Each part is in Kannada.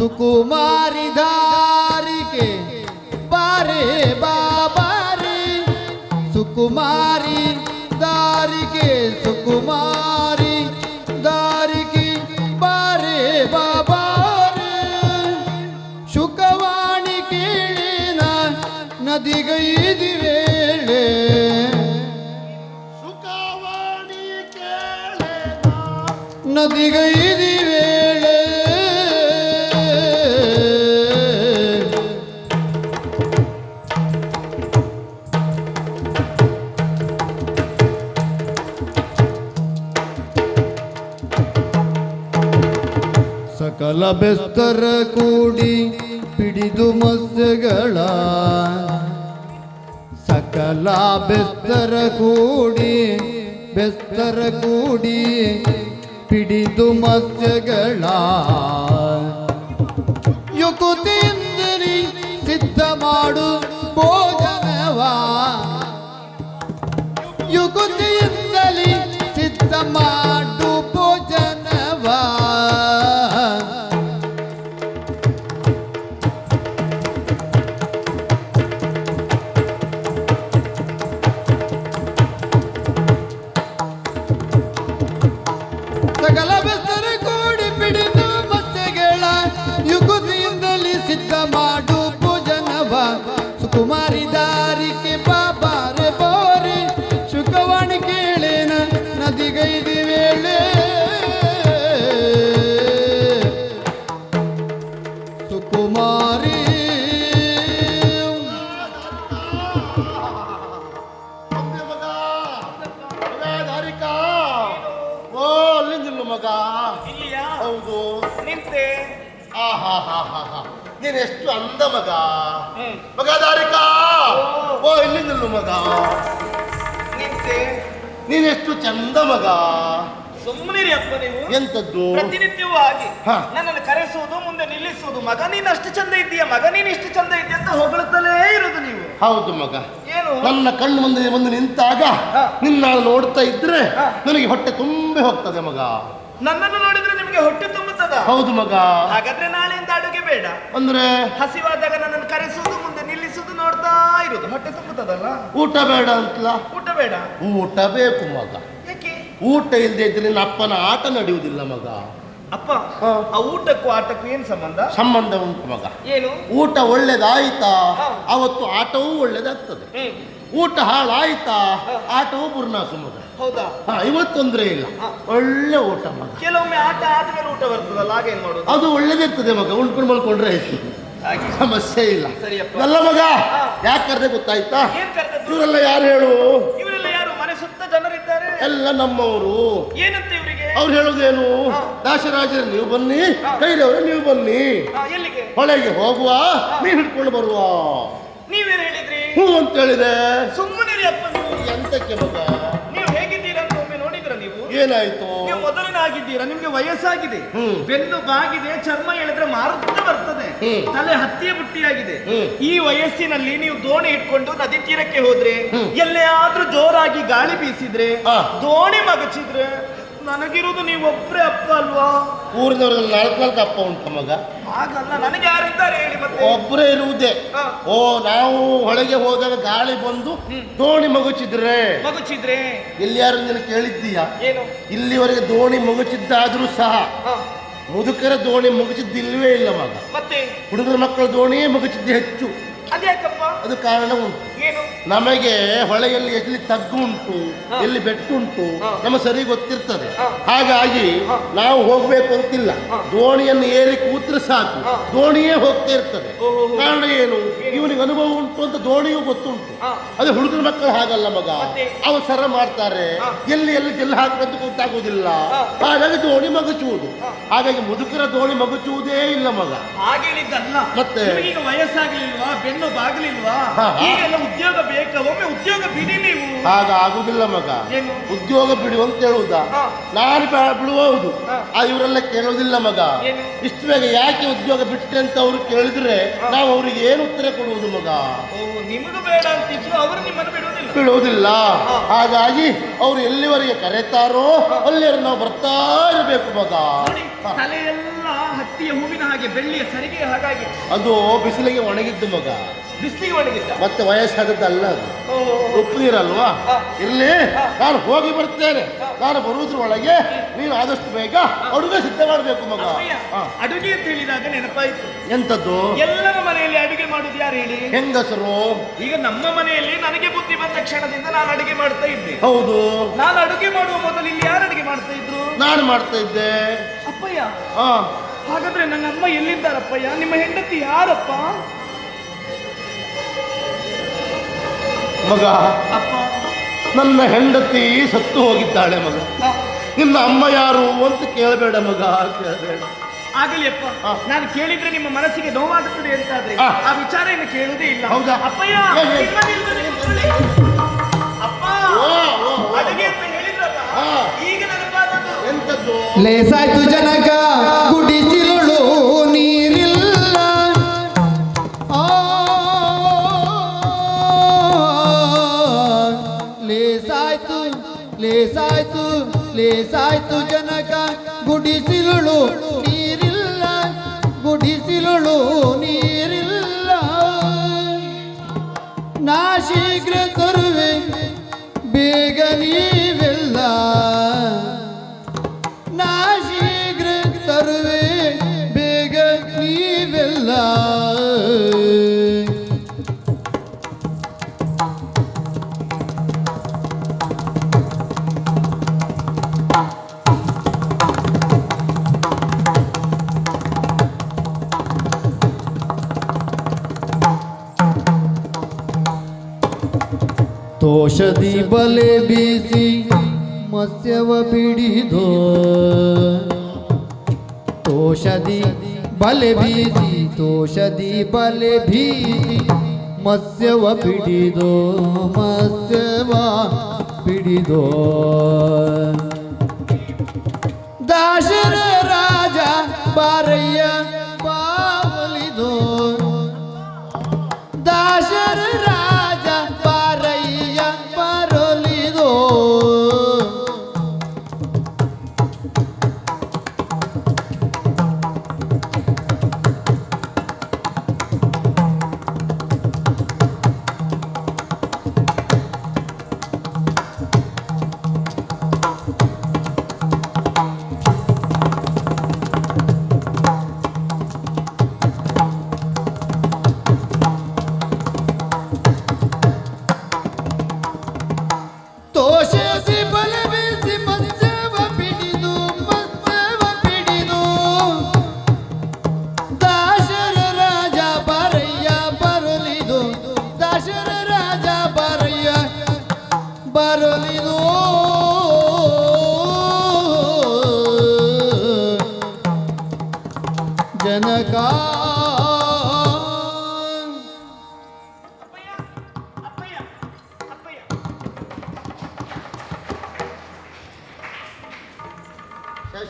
सुकुमारी धार के बारे बाबारी। सुकुमारी दार के सुकुमारी दार के बारे बाबारी। शुकवाणी ना नदी गई दिवेळे नदी गई दिवेळे ಸಕಲ ಬೆಸ್ತರ ಕೂಡಿ ಪಿಡಿದು ಮಸ್ಯಗಳ ಸಕಲ ಬೆಸ್ತರ ಕೂಡಿ ಬೆಸ್ತರ ಕೂಡಿ ಪಿಡಿದು ಮತ್ಸ್ಯಗಳ. ಯುಕುತಿಯಿಂದಿರಿ ಸಿದ್ಧ ಮಾಡು ಭೋಜನವಾ. ಯುಕುತಿಯಿಂದಲಿ ಸಿದ್ಧ ಮಾಡು ನದಿಗೈದಿ ವೇಳೆ ಸುಕುಮಾರಿ. ಒಂದೇ ಮಗ. ಹೌದು. ನಿಂತೆ. ನೀನ್ ಎಷ್ಟು ಅಂದ ಮಗ. ಮಗ ದಾರಿಕಾ ಓ. ಇಲ್ಲಿ ನಿಲ್ಲು ಮಗ. ನೀನ್ ಎಷ್ಟು ಚಂದ ಮಗ. ಸುಮ್ಮನಿರಿ ಅಪ್ಪ ನೀವು. ಎಂತದ್ದು? ಪ್ರತಿನಿತ್ಯವೂ ಹಾಗೆ. ಹಾ. ನನ್ನನ್ನು ಕರೆಸುವುದು ಮುಂದೆ ನಿಲ್ಲಿಸುವುದು. ಮಗ ನೀನು ಅಷ್ಟು ಚಂದ ಇದ್ದೀಯ? ಮಗ ನೀನು ಇಷ್ಟು ಚಂದ ಇದ್ದೀಯ ಅಂತ ಹೊಗಳುತ್ತಲೇ ಇರುದು ನೀವು. ಹೌದು ಮಗ. ಏನು? ನನ್ನ ಕಣ್ಣು ಮುಂದೆ ಮುಂದೆ ನಿಂತಾಗ ಹಾ. ನಿನ್ನ ನೋಡ್ತಾ ಇದ್ರೆ ಹಾ. ನನಗೆ ಹೊಟ್ಟೆ ತುಂಬಿ ಹೋಗ್ತದೆ ಮಗ. ನನ್ನನ್ನು ನೋಡಿದ್ರೆ ನಿಮಗೆ ಹೊಟ್ಟೆ ತುಂಬುತ್ತದ? ಹೌದು ಮಗ. ಹಾಗಾದ್ರೆ ನಾಳೆಯಿಂದ ಅಡುಗೆ ಬೇಡ. ಅಂದ್ರೆ? ಹಸಿವಾದಾಗ ನನ್ನನ್ನು ಕರೆಸುವುದು ಮುಂದೆ ನಿಲ್ಲಿಸುವುದು ನೋಡ್ತಾ ಇರುದು ಹೊಟ್ಟೆ ತುಂಬುತ್ತದಲ್ಲ ಊಟ ಬೇಡ ಅಂತಲ್ಲ ಊಟ ಬೇಡ? ಊಟ ಬೇಕು ಮಗ. ಯಾಕೆ? ಊಟ ಇಲ್ಲದೆ ಇದ್ರೆ ನಿನ್ನ ಅಪ್ಪನ ಆಟ ನಡೆಯುವುದಿಲ್ಲ ಮಗ. ಅಪ್ಪ. ಆ ಊಟಕ್ಕೂ ಆಟಕ್ಕೂ ಏನ್ ಸಂಬಂಧ? ಸಂಬಂಧ ಉಂಟು ಮಗ. ಏನು? ಊಟ ಒಳ್ಳೇದಾಯ್ತಾ? ಅವತ್ತು ಆಟವೂ ಒಳ್ಳೇದಾಗ್ತದೆ. ಊಟ ಹಾಳಾಯ್ತಾ? ಆಟವೂ ಪೂರ್ಣಾಸು ಮಗ. ಹೌದಾ? ಹಾ ಇವತ್ತು ತೊಂದ್ರೆ ಇಲ್ಲ. ಒಳ್ಳೆ ಊಟ ಮಗ. ಕೆಲವೊಮ್ಮೆ ಆಟ ಆದ್ಮೇಲೆ ಊಟ ಬರ್ತದಲ್ಲ ಹಾಗೇನ್ ಮಾಡೋದು? ಅದು ಒಳ್ಳೇದಿರ್ತದೆ ಮಗ. ಉಳ್ಕೊಂಡು ಮಲ್ಕೊಂಡ್ರೆ ಆಯ್ತು. ಹಾಗೆ ಸಮಸ್ಯೆ ಇಲ್ಲ. ಅಲ್ಲ ಮಗ. ಯಾಕೆ ಕರೆದೆ ಗೊತ್ತಾಯ್ತಾ? ಇವರೆಲ್ಲ ಯಾರು ಹೇಳು? ಇವರೆಲ್ಲ ಯಾರು? ಮನೆ ಸುತ್ತ ಜನರಿದ್ದಾರೆ. ಎಲ್ಲ ನಮ್ಮವರು. ಏನಂತ ಇವರಿಗೆ? ಅವ್ರು ಹೇಳುದೇನು ದಾಸರಾಜರ ನೀವು ಬನ್ನಿ. ಕೈರವ್ರೆ ನೀವು ಬನ್ನಿ. ಹೊಳೆಗೆ ಹೋಗುವ. ನೀ ಹಿಡ್ಕೊಂಡು ಬರುವ. ನೀವೇನ್ ಹೇಳಿದ್ರಿ? ಹ್ಞೂ ಅಂತ ಹೇಳಿದೆ. ಸುಮ್ಮನೆ ಎಂತಕ್ಕೆ ಮಗ? ನೀವು ಹೇಗಿದ್ದೀರಾ ಅಂತ ಒಮ್ಮೆ ನೋಡಿದ್ರ ನೀವು? ಏನಾಯ್ತು? ಮೊದಲನಾಗಿದ್ದೀರಾ ನಿಮ್ಗೆ ವಯಸ್ಸಾಗಿದೆ. ಬೆನ್ನು ಬಾಗಿದೆ ಚರ್ಮ ಎಳೆದ್ರೆ ಮಾರುತ್ತ ಬರ್ತದೆ. ತಲೆ ಹತ್ತಿಯ ಬುಟ್ಟಿಯಾಗಿದೆ. ಈ ವಯಸ್ಸಿನಲ್ಲಿ ನೀವು ದೋಣಿ ಇಟ್ಕೊಂಡು ನದಿ ತೀರಕ್ಕೆ ಹೋದ್ರೆ ಎಲ್ಲೇ ಆದ್ರೂ ಜೋರಾಗಿ ಗಾಳಿ ಬೀಸಿದ್ರೆ ದೋಣಿ ಮಗಚಿದ್ರೆ ನನಗಿರುವುದು ನೀವು ಒಬ್ಬರೇ ಅಪ್ಪ ಅಲ್ವಾ? ಊರಿನವ್ರಲ್ಲಿ ನಾಲ್ಕು ಅಪ್ಪ ಉಂಟು ಮಗ. ಹಾಗಲ್ಲ ನನಗೆ ಯಾರಿದ್ದಾರೆ ಹೇಳಿ ಮತ್ತೆ? ಒಬ್ಬರೇ ಇರುವುದೇ. ಹಾ. ಓ ನಾವು ಹೊಳೆಗೆ ಹೋದಾಗ ಗಾಳಿ ಬಂದು ದೋಣಿ ಮಗುಚಿದ್ರೆ. ಮಗುಚಿದ್ರೆ? ಇಲ್ಲಿ ಯಾರು ನೀನು ಕೇಳಿದ್ದೀಯಾ? ಏನು? ಇಲ್ಲಿವರೆಗೆ ದೋಣಿ ಮಗುಚಿದ್ದಾದ್ರೂ ಸಹ ಹ, ಮುದುಕರ ದೋಣಿ ಮಗುಚಿದ್ದಿಲ್ವೇ ಇಲ್ಲ ಮಗ ಮತ್ತೆ? ಹುಡುಗರ ಮಕ್ಕಳ ದೋಣಿಯೇ ಮುಗುಚಿದ್ದು ಹೆಚ್ಚು. ಅದ್ಯಾಕಪ್ಪ? ಅದು ಕಾರಣ ಉಂಟು. ನಮಗೆ ಹೊಳೆಯಲ್ಲಿ ಎಲ್ಲಿ ತಗ್ಗು ಉಂಟು ಎಲ್ಲಿ ಬೆಟ್ಟುಂಟು ಉಂಟು ನಮ್ಮ ಸರಿ ಗೊತ್ತಿರ್ತದೆ. ಹಾಗಾಗಿ ನಾವು ಹೋಗ್ಬೇಕು ಅಂತಿಲ್ಲ. ದೋಣಿಯನ್ನು ಏರಿ ಕೂತ್ರೆ ಸಾಕು. ದೋಣಿಯೇ ಹೋಗ್ತಾ ಇರ್ತದೆ. ಕಾರಣ ಏನು? ಇವನಿಗೆ ಅನುಭವ ಉಂಟು ಅಂತ ದೋಣಿಯೂ ಗೊತ್ತುಂಟು. ಅದೇ ಹುಡುಗರ ಮಕ್ಕಳು ಹಾಗಲ್ಲ ಮಗ. ಅವ್ರು ಸರ ಮಾಡ್ತಾರೆ. ಎಲ್ಲಿ ಎಲ್ಲಿ ಜಲ್ಲ ಹಾಕಂತ ಗೊತ್ತಾಗುವುದಿಲ್ಲ. ಹಾಗಾಗಿ ದೋಣಿ ಮಗಚುವುದು ಹಾಗಾಗಿ ಮುದುಕರ ದೋಣಿ ಮಗಚುವುದೇ ಇಲ್ಲ ಮಗ. ಹಾಗೆ ಮತ್ತೆ? ವಯಸ್ಸಾಗಲಿಲ್ವಾ? ಬೆನ್ನು ಬಾಗಲಿಲ್ವಾ? ಉದ್ಯೋಗ ಬೇಕಾ ಒಮ್ಮೆ ಉದ್ಯೋಗ ಬಿಡಿ ನೀವು ಆಗ ಆಗುದಿಲ್ಲ ಮಗ ಏನು? ಉದ್ಯೋಗ ಬಿಡು ಅಂತ ಹೇಳುವುದಾ ಹಾ. ನಾನು ಬೇ- ಬಿಡುವುದು ಹಾ. ಆ ಇವರೆಲ್ಲ ಕೇಳುವುದಿಲ್ಲ ಮಗ ಏನು? ಇಷ್ಟು ಬೇಗ ಯಾಕೆ ಉದ್ಯೋಗ ಬಿಟ್ಟೆ ಅಂತ ಅವ್ರು ಕೇಳಿದ್ರೆ ನಾವು ಅವ್ರಿಗೆ ಏನು ಉತ್ತರ ಕೊಡುವುದು ಮಗ ಓ ನಿಮಗೂ ಬೇಡ ಅಂತಿದ್ರು ಅವರು ನಿಮ್ಮನ್ನು ಬಿಡುವುದಿಲ್ಲ ಬಿಡುವುದಿಲ್ಲ. ಹಾಗಾಗಿ ಅವ್ರು ಎಲ್ಲಿವರೆಗೆ ಕರೆತಾರೋ ಅಲ್ಲಿವರೆಗೆ ನಾವು ಬರ್ತಾ ಇರಬೇಕು ಮಗ. ತಲೆಯೆಲ್ಲ ಹತ್ತಿಯ ಹೂವಿನ ಹಾಗೆ ಬೆಳ್ಳಿಯ ಸರಿಗೆ ಹಾಗಾಗಿ. ಅದು ಬಿಸಿಲಿಗೆ ಒಣಗಿದ್ದು ಮಗ. ಬಿಸಿಲಿಗೆ ಒಣಗಿದ್ದ? ಮತ್ತೆ ವಯಸ್ಸಾದದ್ದಲ್ಲ ಅದು. ಉಪ್ಪು ನೀರಲ್ವಾ? ಇರ್ಲಿ ನಾನು ಹೋಗಿ ಬರ್ತೇನೆ. ನಾನು ಬರುವುದ್ರೊಳಗೆ ನೀನು ಆದಷ್ಟು ಬೇಗ ಅಡುಗೆ ಸಿದ್ಧ ಮಾಡಬೇಕು ಮಗ. ಹಾ. ಅಡುಗೆ ಅಂತ ಹೇಳಿದಾಗ ನೆನಪಾಯ್ತು. ಎಂತದ್ದು? ಎಲ್ಲರ ಮನೆಯಲ್ಲಿ ಅಡುಗೆ ಮಾಡುದು ಯಾರು ಹೇಳಿ? ಹೆಂಗಸರು? ಈಗ ನಮ್ಮ ಮನೆಯಲ್ಲಿ ನನಗೆ ಬುದ್ಧಿ ಬಂದ ಕ್ಷಣದಿಂದ ನಾನು ಅಡುಗೆ ಮಾಡ್ತಾ ಇದ್ದೆ. ಹೌದು. ನಾನು ಅಡುಗೆ ಮಾಡುವ ಮೊದಲು ಇಲ್ಲಿ ಯಾರು ಅಡುಗೆ ಮಾಡ್ತಾ ಇದ್ರು? ನಾನು ಮಾಡ್ತಾ ಇದ್ದೆ. ಅಪ್ಪಯ್ಯ ಹಾ ಹಾಗಾದ್ರೆ ನನ್ನ ಅಮ್ಮ ಎಲ್ಲಿದ್ದಾರಪ್ಪಯ್ಯ? ನಿಮ್ಮ ಹೆಂಡತಿ ಯಾರಪ್ಪ? ಮಗ. ಅಪ್ಪ. ನನ್ನ ಹೆಂಡತಿ ಸತ್ತು ಹೋಗಿದ್ದಾಳೆ ಮಗ. ನಿನ್ನ ಅಮ್ಮ ಯಾರು ಅಂತ ಕೇಳಬೇಡ ಮಗ ಕೇಳಬೇಡ. ಆಗಲಿ ಅಪ್ಪ ನಾನು ಕೇಳಿದ್ರೆ ನಿಮ್ಮ ಮನಸ್ಸಿಗೆ ನೋವಾಗುತ್ತದೆ ಅಂತಾದ್ರೆ ಆ. ಆ ವಿಚಾರ ಏನು ಕೇಳುವುದೇ ಇಲ್ಲ. ಹೌದಾ? ಅಪ್ಪಯ್ಯ. ಅಡುಗೆ ಅಂತ ಹೇಳಿದ್ರಲ್ಲ ಆ. ಈಗ ನೆನಪಾದದ್ದು ಎಂತದ್ದು ಲೇಸಾಯ್ತು ಜನಕ. ಲೇಸಾಯ್ತು ಜನಕ ಗುಡಿಸಿಲುಳು ನೀರಿಲ್ಲ ಗುಡಿಸಿಲುಳು ನೀರಿಲ್ಲ. ನಾ ಶೀಘ್ರ ತರುವೆ ಬೇಗ ನೀವೆಲ್ಲ ತೋಷದಿ ಬಲೆ ಬೀಸಿ ಮತ್ಸ್ಯವ ಬಿಡಿದೋ ತೋಷದಿ ಬಲೆ ಬೀಸಿ ತೋಷದಿ ಬಲೆ ಬೀಸಿ ಮತ್ಸ್ಯವ ಬಿಡಿದೋ ಮತ್ಸ್ಯವ ಬಿಡಿದೋ ದಾಶರ ರಾಜ ಬಾರಯ್ಯ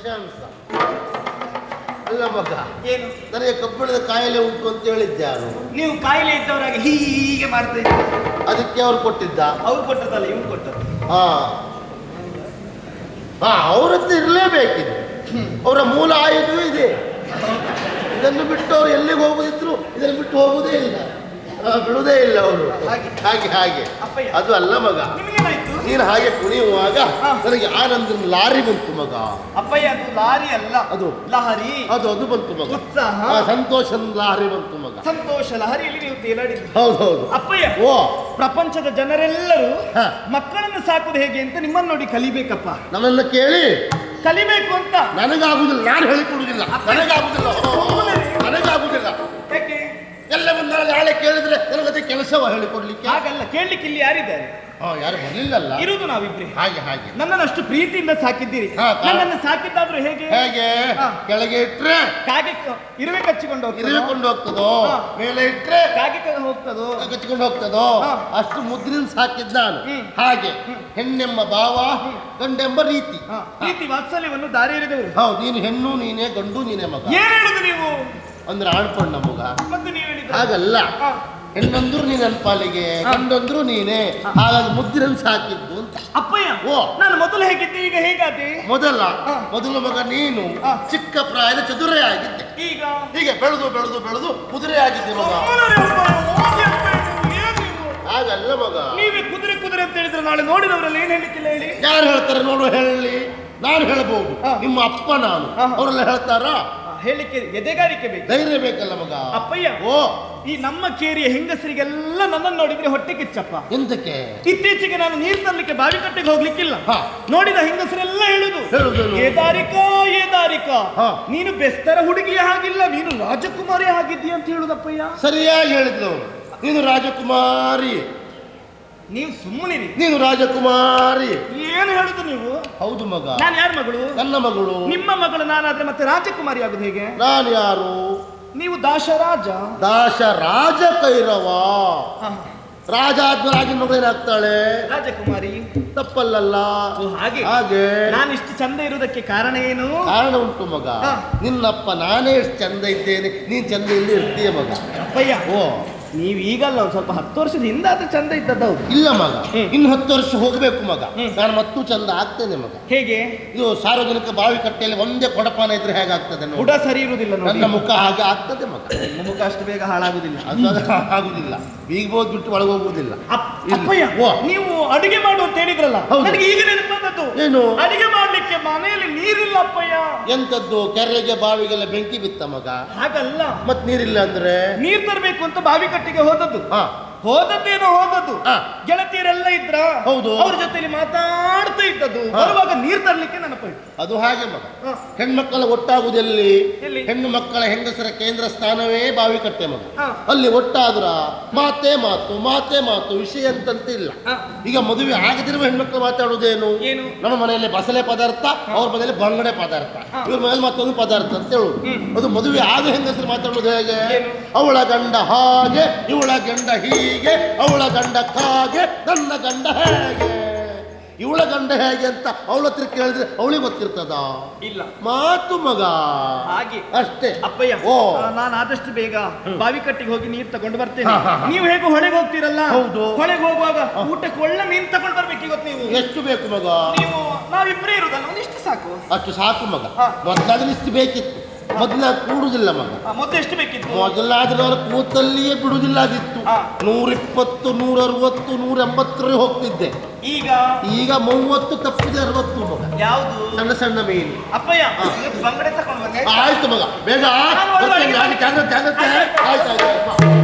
ಶಶಾಂಕ ಅಲ್ಲ ಮಗ ಏನು? ನನಗೆ ಕಬ್ಬಿಣದ ಕಾಯಿಲೆ ಉಂಟು ಅಂತ ಹೇಳಿದ್ದೆ ಯಾರು? ನೀವು ಕಾಯಿಲೆ ಇದ್ದವರಾಗಿ ಹೀಗೆ ಮಾಡ್ತಾ ಇದ್ದೀರಿ? ಅದಕ್ಕೆ ಅವ್ರು ಕೊಟ್ಟಿದ್ದ? ಅವ್ರು ಕೊಟ್ಟದಲ್ಲ ಇವ್ನು ಕೊಟ್ಟದ್ದು. ಹಾ. ಹಾ ಅವ್ರ ಹತ್ರ ಇರಲೇಬೇಕಿದೆ. ಅವರ ಮೂಲ ಆಯುಧವೂ ಇದೆ. ಇದನ್ನು ಬಿಟ್ಟು ಅವ್ರು ಎಲ್ಲಿಗೆ ಹೋಗುದಿದ್ರು ಇದನ್ನು ಬಿಟ್ಟು ಹೋಗುವುದೇ ಇಲ್ಲ. ಬಿಡುವುದೇ ಇಲ್ಲ ಅವರು. ಹಾಗೆ. ಹಾಗೆ ಹಾಗೆ. ಅದು ಅಲ್ಲ ಮಗ. ನೀನು ಹಾಗೆ ಕುಣಿಯುವಾಗ. ನನಗೆ ಆನಂದ ಲಾರಿ ಬಂತು ಮಗ. ಅಪ್ಪಯ್ಯ ಅದು ಲಾರಿ ಅಲ್ಲ ಅದು. ಲಹರಿ. ಅದು ಅದು ಬಂತು ಮಗ. ಉತ್ಸಾಹ. ಸಂತೋಷ ಲಹರಿ ಬಂತು ಮಗ. ಸಂತೋಷ ಲಹರಿಯಲ್ಲಿ ನೀವು ತೇಲಾಡಿದ್ರಿ. ಹೌದು ಹೌದು ಅಪ್ಪಯ್ಯ ಓ. ಪ್ರಪಂಚದ ಜನರೆಲ್ಲರೂ ಮಕ್ಕಳನ್ನು ಸಾಕುದು ಹೇಗೆ ಅಂತ ನಿಮ್ಮನ್ನು ನೋಡಿ ಕಲಿಬೇಕಪ್ಪ. ನಮ್ಮನ್ನ ಕೇಳಿ. ಕಲಿಬೇಕು ಅಂತ. ನನಗಾಗುದಿಲ್ಲ ನಾನು ಹೇಳಿಕೊಡುವುದಿಲ್ಲ. ನನಗಾಗುದಿಲ್ಲ. ನನಗಾಗುದಿಲ್ಲ. ಎಲ್ಲ ಬಂದಾಗ ನಾಳೆ ಕೇಳಿದ್ರೆ ನನಗದೇ ಕೆಲಸವ ಹೇಳಿಕೊಡ್ಲಿಕ್ಕೆ? ಹಾಗಲ್ಲ ಕೇಳಲಿಕ್ಕೆ ಇಲ್ಲಿ ಯಾರಿದ್ದಾರೆ? ಹಾ ಯಾರು ಬರಲಿಲ್ಲ ಇರುವುದು ನಾವಿಬ್ರಿ. ಹಾಗೆ ಹಾಗೆ. ನನ್ನನ್ನು ಅಷ್ಟು ಪ್ರೀತಿಯಿಂದ ಸಾಕಿದ್ದೀರಿ. ಹಾ, ಹಾ. ನನ್ನನ್ನು ಸಾಕಿದ್ದಾದ್ರೂ ಹೇಗೆ? ಹೇಗೆ? ಹಾ. ಕೆಳಗೆ ಇಟ್ರೆ? ಕಾಗೆ ಇರುವೆ ಕಚ್ಚಿಕೊಂಡು ಹೋಗ್ತದೋ? ಇರಿದುಕೊಂಡು ಹೋಗ್ತದೋ? ಹಾ. ಮೇಲೆ ಇಟ್ರೆ? ಕಾಗೆ ಕ- ಹೋಗ್ತದೋ? ಕಚ್ಚಿಕೊಂಡು ಹೋಗ್ತದೋ? ಹಾ. ಅಷ್ಟು ಮುದ್ರಿನ ಸಾಕಿದ್ದ ನಾನು. ಹ್ಮ್. ಹಾಗೆ. ಹೆಣ್ಣೆಂಬ ಭಾವ ಗಂಡೆಂಬ ರೀತಿ. ಹಾ, ಪ್ರೀತಿ ವಾತ್ಸಲ್ಯವನ್ನು ದಾರಿ ಎರೆದವರು ಹೌದು ನೀನು ಹೆಣ್ಣು ನೀನೇ ಗಂಡು ನೀನೇ ಮಗ. ಏನ್ ಹೇಳುದು ನೀವು? ಅಂದ್ರೆ ಆಡ್ಕೊಂಡು ನಮಗ ಹಾಗಲ್ಲ. ಹೆಣ್ಣಂದ್ರು ನೀನ್ ನನ್ನ ಪಾಲಿಗೆ. ಗಂಡಂದ್ರು ನೀನೇ. ಹಾಗಾಗಿ ಮುದ್ದಿರನ್ ಸಾಕಿದ್ದು ಅಂತ. ಅಪ್ಪಯ್ಯ ಓ. ನಾನು ಮೊದಲು ಹೇಗಿದ್ದೆ ಈಗ ಹೇಗಾದೆ? ಮೊದಲ. ಮೊದಲ ಮಗ ನೀನು. ಚಿಕ್ಕ ಪ್ರಾಯದ ಚದುರೆ ಆಗಿದ್ದೆ. ಈಗ? ಹೀಗೆ ಬೆಳೆದು ಬೆಳೆದು ಬೆಳೆದು ಕುದುರೆ ಆಗಿದ್ದೆ ಮಗ. ಹಾಗಲ್ಲ ಮಗ. ನೀವೇ ಕುದುರೆ ಕುದುರೆ ಅಂತ ಹೇಳಿದ್ರೆ ನಾಳೆ ನೋಡಿದವರಲ್ಲಿ ಏನ್ ಹೇಳಿಕ್ಕಿಲ್ಲ ಹೇಳಿ? ಯಾರು ಹೇಳ್ತಾರೆ ನೋಡು ಹೇಳಿ. ನಾನು ಹೇಳ್ಬೋದು. ನಿಮ್ಮ ಅಪ್ಪ ನಾನು. ಅವರೆಲ್ಲ ಹೇಳ್ತಾರಾ? ಆ, ಹೇಳಿಕ್ಕೆ ಎದೆಗಾರಿಕೆ ಬೇಕು. ಧೈರ್ಯ ಬೇಕಲ್ಲ ಮಗ? ಅಪ್ಪಯ್ಯ ಓ. ಈ ನಮ್ಮ ಕೇರಿಯ ಹೆಂಗಸರಿಗೆಲ್ಲ ನನ್ನನ್ನು ನೋಡಿದ್ರೆ ಹೊಟ್ಟೆ ಕಿಚ್ಚಪ್ಪ. ಎಂತಕ್ಕೆ? ಇತ್ತೀಚೆಗೆ ನಾನು ನೀರು ತರಲಿಕ್ಕೆ ಬಾವಿ ಕಟ್ಟೆಗೆ ಹೋಗ್ಲಿಕ್ಕಿಲ್ಲ. ಹಾ. ನೋಡಿದ ಹೆಂಗಸರೆಲ್ಲ ಹೇಳುದು ಏದಾರಿಕಾ ಏದಾರಿಕಾ. ನೀನು ಬೆಸ್ತರ ಹುಡುಗಿಯ ಹಾಗಿಲ್ಲ ನೀನು ರಾಜಕುಮಾರಿ ಆಗಿದ್ದೀಯ ಅಂತ ಹೇಳುದಪ್ಪಯ್ಯ. ಸರಿಯಾಗಿ ಹೇಳಿದ್ರು. ನೀನು ರಾಜಕುಮಾರಿ. ನೀವು ಸುಮ್ಮನಿರಿ. ನೀನು ರಾಜಕುಮಾರಿ. ಏನು ಹೇಳುದು ನೀವು? ಹೌದು ಮಗ. ನಾನು ಯಾರ ಮಗಳು? ನನ್ನ ಮಗಳು. ನಿಮ್ಮ ಮಗಳು ನಾನಾದ್ರೆ ಮತ್ತೆ ರಾಜಕುಮಾರಿ ಆಗುದು ಹೇಗೆ? ನಾನು ಯಾರು? ನೀವು ದಾಶರಾಜ. ದಾಶರಾಜ ಕೈರವ. ರಾಜ ಮಗಳು ಏನಾಗ್ತಾಳೆ? ರಾಜಕುಮಾರಿ. ತಪ್ಪಲ್ಲಲ್ಲ. ಹಾಗೆ. ಹಾಗೆ. ನಾನು ಇಷ್ಟು ಚಂದ ಇರುವುದಕ್ಕೆ ಕಾರಣ ಏನು? ಕಾರಣ ಉಂಟು ಮಗ. ನಿನ್ನಪ್ಪ ನಾನೇ ಇಷ್ಟು ಚಂದ ಇದ್ದೇನೆ. ನೀನ್ ಚಂದ ಇಲ್ಲಿ ಇರ್ತೀಯ ಮಗ. ಅಪ್ಪಯ್ಯ. ಓ. ನೀವು ಈಗಲ್ಲ ಒಂದು ಸ್ವಲ್ಪ ಹತ್ತು ವರ್ಷದ ಹಿಂದಾದ್ರೆ ಚಂದ ಇದ್ದದ್ದು ಹೌದು ಇಲ್ಲ ಮಗ ಹ್ಮ್. ಇನ್ನು ಹತ್ತು ವರ್ಷ ಹೋಗಬೇಕು ಮಗ ಹ್ಮ್. ನಾನು ಮತ್ತೂ ಚಂದ ಆಗ್ತೇನೆ ಮಗ ಹೇಗೆ ಇದು ಸಾರ್ವಜನಿಕ ಬಾವಿ ಕಟ್ಟೆಯಲ್ಲಿ ಒಂದೇ ಕೊಡಪಾನ ಇದ್ರೆ ಹೇಗಾಗ್ತದೆ ನೋಡಿ. ಬುಡ ಸರಿ ಇರುವುದಿಲ್ಲ ನೋಡಿ ನನ್ನ ಮುಖ ಹಾಗೆ ಆಗ್ತದೆ ಮಗ ನಿಮ್ಮ ಮುಖ ಅಷ್ಟು ಬೇಗ ಹಾಳಾಗುದಿಲ್ಲ ಅದು ಅದು ಆಗುದಿಲ್ಲ ಬೀಗ್ಬೋದು ಬಿಟ್ಟು ಒಳಗೋಗುದಿಲ್ಲ ಅಪ್- ಇಲ್ಲ. ಓ. ನೀವು ಅಡಿಗೆ ಮಾಡು ಅಂತ ಹೇಳಿದ್ರಲ್ಲ? ಹೌದು. ನನಗೆ ಈಗ ನೆನಪಾದದ್ದು ಏನು? ಅಡಿಗೆ ಮಾಡ್ಲಿಕ್ಕೆ ಮನೆಯಲ್ಲಿ ನೀರಿಲ್ಲ ಅಪ್ಪಯ್ಯ. ಎಂತದ್ದು ಕೆರೆಗೆ ಬಾವಿಗೆಲ್ಲ ಬೆಂಕಿ ಬಿತ್ತ ಮಗ? ಹಾಗಲ್ಲ. ಮತ್ ನೀರಿಲ್ಲ ಅಂದ್ರೆ? ನೀರ್ ತರಬೇಕು ಅಂತ ಬಾವಿ ಕಟ್ಟಿಗೆ ಹೋದದ್ದು. ಹಾ. ಹೋದದ್ದೇನೋ ಹೋದದ್ದು. ಗೆಳತಿಯರೆಲ್ಲ ಇದ್ರ ಹೌದು. ಅವ್ರ ಜೊತೆಲಿ ಮಾತಾಡ್ತಾ ಇದ್ದದ್ದು. ಬರುವಾಗ ನೀರ್ ತರ್ಲಿಕ್ಕೆ ನೆನಪಾಯ್ತು. ಅದು ಹಾಗೆ ಮಗ. ಹೆಣ್ಮಕ್ಕಳ ಒಟ್ಟಾಗುದೆಲ್ಲಿ? ಹೆಣ್ಣು ಮಕ್ಕಳ ಹೆಂಗಸರ ಕೇಂದ್ರ ಸ್ಥಾನವೇ ಬಾವಿ ಕಟ್ಟೆ ಮಗ ಅಲ್ಲಿ ಒಟ್ಟಾದ್ರ ಮಾತೇ ಮಾತು ಮಾತೇ ಮಾತು ವಿಷಯ ಅಂತಂತ ಇಲ್ಲ ಈಗ ಮದುವೆ ಆಗದಿರುವ ಹೆಣ್ಮಕ್ಳು ಮಾತಾಡುವುದೇನು? ಏನು? ನಮ್ಮ ಮನೆಯಲ್ಲಿ ಬಸಳೆ ಪದಾರ್ಥ ಅವ್ರ ಮನೆಯಲ್ಲಿ ಬಂಗಡೆ ಪದಾರ್ಥ. ಇವ್ರ ಮನೇಲಿ ಮತ್ತೊಂದು ಪದಾರ್ಥ ಅಂತ ಹೇಳುದು. ಅದು ಮದುವೆ ಆದ ಹೆಂಗಸರು ಮಾತಾಡುವುದು ಹೇಗೆ? ಅವಳ ಗಂಡ ಹಾಗೆ ಇವಳ ಗಂಡ ಹೀಗೆ. ಅವಳ ಗಂಡ ಕಾಗೆ ನನ್ನ ಗಂಡ ಹೇಗೆ? ಇವಳ ಗಂಡ ಹೇಗೆ ಅಂತ ಅವಳ ಹತ್ರ ಕೇಳಿದ್ರೆ ಅವಳಿಗೆ ಗೊತ್ತಿರ್ತದ? ಇಲ್ಲ. ಮಾತು ಮಗ. ಹಾಗೆ. ಅಷ್ಟೇ. ಅಪ್ಪಯ್ಯ ಓ. ನಾನು ಆದಷ್ಟು ಬೇಗ ಬಾವಿ ಕಟ್ಟಿಗೆ ಹೋಗಿ ನೀರ್ ತಗೊಂಡು ಬರ್ತೇನೆ. ನೀವು ಹೇಗೆ ಹೊಳೆಗೆ ಹೋಗ್ತೀರಲ್ಲ? ಹೌದು. ಹೊಳೆಗೆ ಹೋಗುವಾಗ ಊಟಕ್ಕೆ ಒಳ್ಳೆ ಮೀನ್ ತಗೊಂಡು ಬರ್ಬೇಕು ಇವತ್ತು ನೀವು. ಎಷ್ಟು ಬೇಕು ಮಗ? ನೀವು ನಾವಿಬ್ಬರೇ ಇರುದಲ್ಲ ಒಂದಿಷ್ಟು ಸಾಕು. ಅಷ್ಟು ಸಾಕು ಮಗ. ಮೊದಲಾದ್ರೆ ಇಷ್ಟು ಬೇಕಿತ್ತು. ಮೊದಲ ಕೂಡುದಿಲ್ಲ ಮಗ. ಆ, ಮೊದ್ಲು ಎಷ್ಟು ಬೇಕಿತ್ತು? ಮೊದಲಾದ್ರೆ ಅವರ ಕೂತಲ್ಲಿಯೇ ಬಿಡುದಿಲ್ಲಾಗಿತ್ತು ಹಾ. ನೂರಿಪ್ಪತ್ತು ನೂರ ಅರವತ್ತು ನೂರ ಎಂಬತ್ತರ ಹೋಗ್ತಿದ್ದೆ. ಈಗ? ಈಗ ಮೂವತ್ತು ತಪ್ಪಿದೆ ಅರವತ್ತು ಮಗ. ಯಾವುದು? ಸಣ್ಣ ಸಣ್ಣ ಮೀನು. ಅಪ್ಪಯ್ಯ ಇವತ್ತು ಬಂಗಡೆ ತಗೊಂಡು ಬನ್ನಿ ಆಯ್ತು ಮಗ ಬೇಗ ನಾನು ಒಳಗೆ ಬರ್ತೇನೆ. ಜಾಗ್ರತೆ ಜಾಗ್ರತೆ. ಆಯ್ತು, ಆಯ್ತು. ಆಯ್ತು.